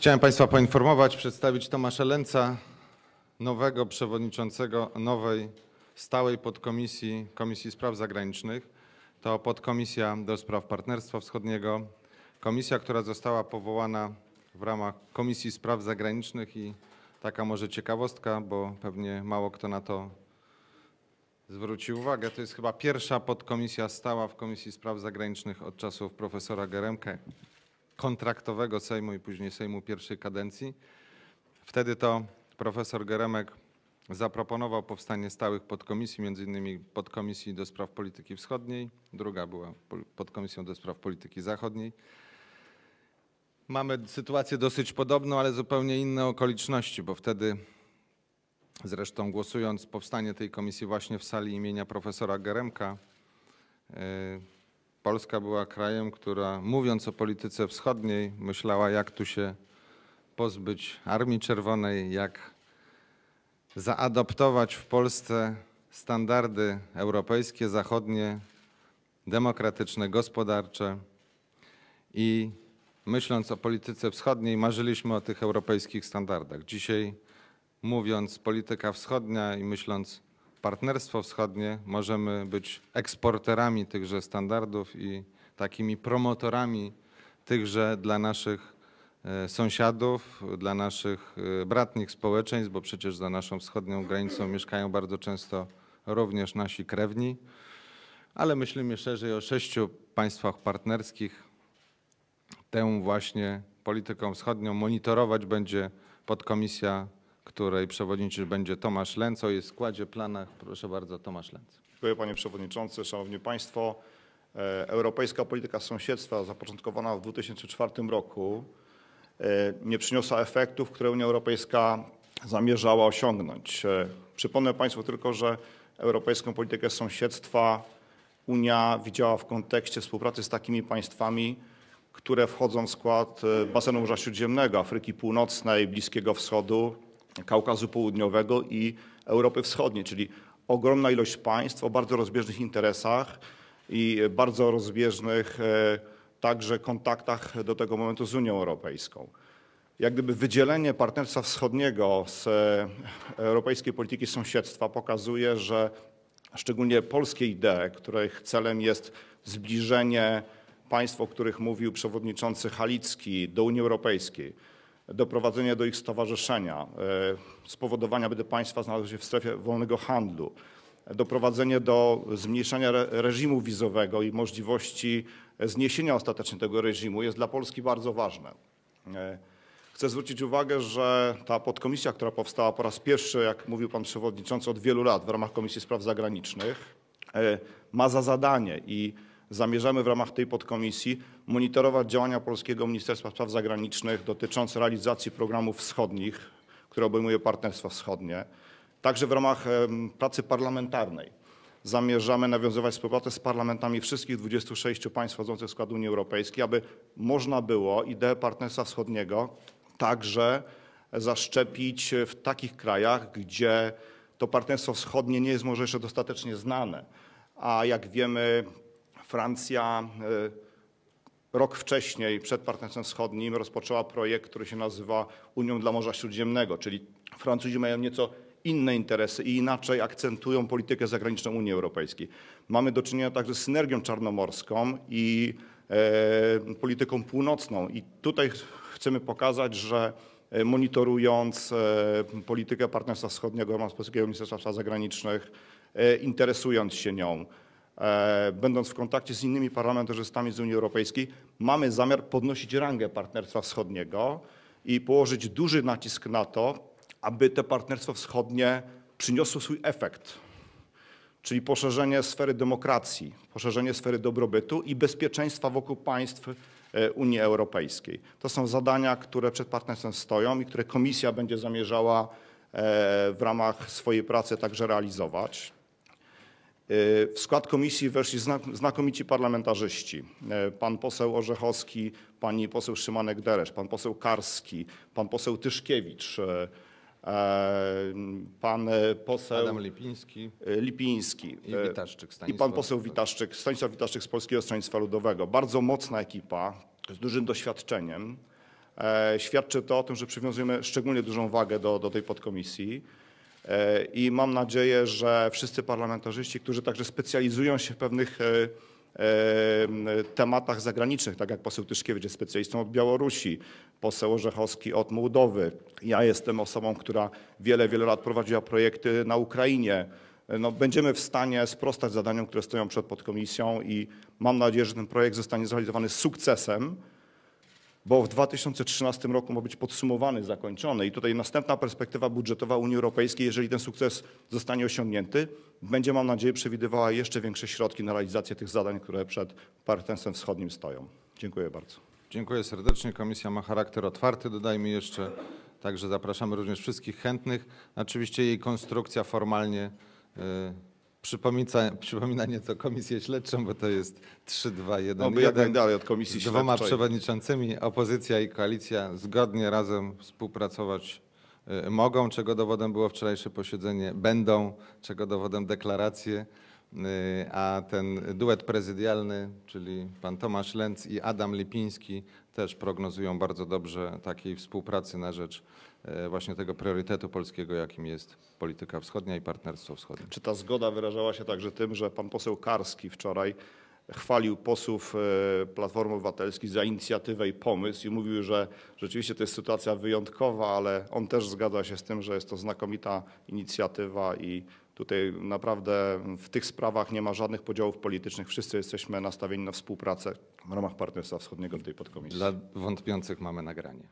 Chciałem Państwa poinformować, przedstawić Tomasza Lęca, nowego przewodniczącego nowej stałej podkomisji Komisji Spraw Zagranicznych. To podkomisja do spraw Partnerstwa Wschodniego, komisja, która została powołana w ramach Komisji Spraw Zagranicznych i taka może ciekawostka, bo pewnie mało kto na to zwrócił uwagę. To jest chyba pierwsza podkomisja stała w Komisji Spraw Zagranicznych od czasów profesora Geremka, kontraktowego Sejmu i później Sejmu pierwszej kadencji. Wtedy to profesor Geremek zaproponował powstanie stałych podkomisji, między innymi podkomisji do spraw polityki wschodniej, druga była podkomisją do spraw polityki zachodniej. Mamy sytuację dosyć podobną, ale zupełnie inne okoliczności, bo wtedy zresztą głosując powstanie tej komisji właśnie w sali imienia profesora Geremka, e, Polska była krajem, która mówiąc o polityce wschodniej, myślała jak tu się pozbyć Armii Czerwonej, jak zaadoptować w Polsce standardy europejskie, zachodnie, demokratyczne, gospodarcze i myśląc o polityce wschodniej, marzyliśmy o tych europejskich standardach. Dzisiaj mówiąc polityka wschodnia i myśląc partnerstwo wschodnie, możemy być eksporterami tychże standardów i takimi promotorami tychże dla naszych e, sąsiadów, dla naszych e, bratnich społeczeństw, bo przecież za naszą wschodnią granicą mieszkają bardzo często również nasi krewni, ale myślimy szerzej o sześciu państwach partnerskich. Tę właśnie polityką wschodnią monitorować będzie podkomisja której przewodniczy będzie Tomasz Lenz. O jej składzie, planach, proszę bardzo, Tomasz Lenz. Dziękuję panie przewodniczący, szanowni państwo. E, europejska polityka sąsiedztwa zapoczątkowana w 2004 roku e, nie przyniosła efektów, które Unia Europejska zamierzała osiągnąć. E, przypomnę państwu tylko, że europejską politykę sąsiedztwa Unia widziała w kontekście współpracy z takimi państwami, które wchodzą w skład basenu Morza Śródziemnego, Afryki Północnej, Bliskiego Wschodu, Kaukazu Południowego i Europy Wschodniej, czyli ogromna ilość państw o bardzo rozbieżnych interesach i bardzo rozbieżnych e, także kontaktach do tego momentu z Unią Europejską. Jak gdyby wydzielenie partnerstwa wschodniego z e, europejskiej polityki sąsiedztwa pokazuje, że szczególnie polskie idee, których celem jest zbliżenie państw, o których mówił przewodniczący Halicki, do Unii Europejskiej, doprowadzenie do ich stowarzyszenia, e, spowodowania, by te państwa znalazły się w strefie wolnego handlu, doprowadzenie do zmniejszania reżimu wizowego i możliwości zniesienia ostatecznie tego reżimu jest dla Polski bardzo ważne. E, chcę zwrócić uwagę, że ta podkomisja, która powstała po raz pierwszy, jak mówił pan przewodniczący, od wielu lat w ramach Komisji Spraw Zagranicznych, e, ma za zadanie i zamierzamy w ramach tej podkomisji monitorować działania polskiego Ministerstwa Spraw Zagranicznych dotyczące realizacji programów wschodnich, które obejmuje Partnerstwo Wschodnie. Także w ramach pracy parlamentarnej zamierzamy nawiązywać współpracę z parlamentami wszystkich 26 państw wchodzących w skład Unii Europejskiej, aby można było ideę Partnerstwa Wschodniego także zaszczepić w takich krajach, gdzie to Partnerstwo Wschodnie nie jest może jeszcze dostatecznie znane. A jak wiemy, Francja e, rok wcześniej, przed Partnerstwem Wschodnim, rozpoczęła projekt, który się nazywa Unią dla Morza Śródziemnego, czyli Francuzi mają nieco inne interesy i inaczej akcentują politykę zagraniczną Unii Europejskiej. Mamy do czynienia także z synergią czarnomorską i e, polityką północną. I tutaj chcemy pokazać, że e, monitorując e, politykę Partnerstwa Wschodniego w Polskiego Ministerstwa Spraw Zagranicznych, e, interesując się nią, będąc w kontakcie z innymi parlamentarzystami z Unii Europejskiej, mamy zamiar podnosić rangę partnerstwa wschodniego i położyć duży nacisk na to, aby te partnerstwo wschodnie przyniosło swój efekt, czyli poszerzenie sfery demokracji, poszerzenie sfery dobrobytu i bezpieczeństwa wokół państw e, Unii Europejskiej. To są zadania, które przed partnerstwem stoją i które Komisja będzie zamierzała e, w ramach swojej pracy także realizować. W skład komisji weszli znakomici parlamentarzyści. E, pan poseł Orzechowski, pani poseł Szymanek-Deresz, pan poseł Karski, pan poseł Tyszkiewicz, e, e, pan poseł Adam Lipiński, Lipiński i, Witaszczyk, i pan poseł Witaszczyk, Stanisław Witaszczyk z Polskiego Stronnictwa Ludowego. Bardzo mocna ekipa z dużym doświadczeniem. E, Świadczy to o tym, że przywiązujemy szczególnie dużą wagę do, do tej podkomisji. E, I mam nadzieję, że wszyscy parlamentarzyści, którzy także specjalizują się w pewnych e, e, tematach zagranicznych, tak jak poseł Tyszkiewicz jest specjalistą od Białorusi, poseł Orzechowski od Mołdowy. Ja jestem osobą, która wiele, wiele lat prowadziła projekty na Ukrainie. No, będziemy w stanie sprostać zadaniom, które stoją przed podkomisją i mam nadzieję, że ten projekt zostanie zrealizowany z sukcesem bo w 2013 roku ma być podsumowany, zakończony i tutaj następna perspektywa budżetowa Unii Europejskiej, jeżeli ten sukces zostanie osiągnięty, będzie, mam nadzieję, przewidywała jeszcze większe środki na realizację tych zadań, które przed partnerstwem wschodnim stoją. Dziękuję bardzo. Dziękuję serdecznie. Komisja ma charakter otwarty, dodajmy jeszcze. Także zapraszamy również wszystkich chętnych. Oczywiście jej konstrukcja formalnie y, przypomina, przypomina nieco komisję śledczą, bo to jest 3, 2, 1, Oby jak 1. najdalej od komisji Z dwoma śledczej. przewodniczącymi opozycja i koalicja zgodnie razem współpracować y, mogą, czego dowodem było wczorajsze posiedzenie, będą, czego dowodem deklaracje, a ten duet prezydialny, czyli pan Tomasz Lenz i Adam Lipiński też prognozują bardzo dobrze takiej współpracy na rzecz y, właśnie tego priorytetu polskiego, jakim jest polityka wschodnia i partnerstwo wschodnie. Czy ta zgoda wyrażała się także tym, że pan poseł Karski wczoraj chwalił posłów e, Platformy Obywatelskiej za inicjatywę i pomysł i mówił, że rzeczywiście to jest sytuacja wyjątkowa, ale on też zgadza się z tym, że jest to znakomita inicjatywa i tutaj naprawdę w tych sprawach nie ma żadnych podziałów politycznych. Wszyscy jesteśmy nastawieni na współpracę w ramach Partnerstwa Wschodniego do tej podkomisji. Dla wątpiących mamy nagranie.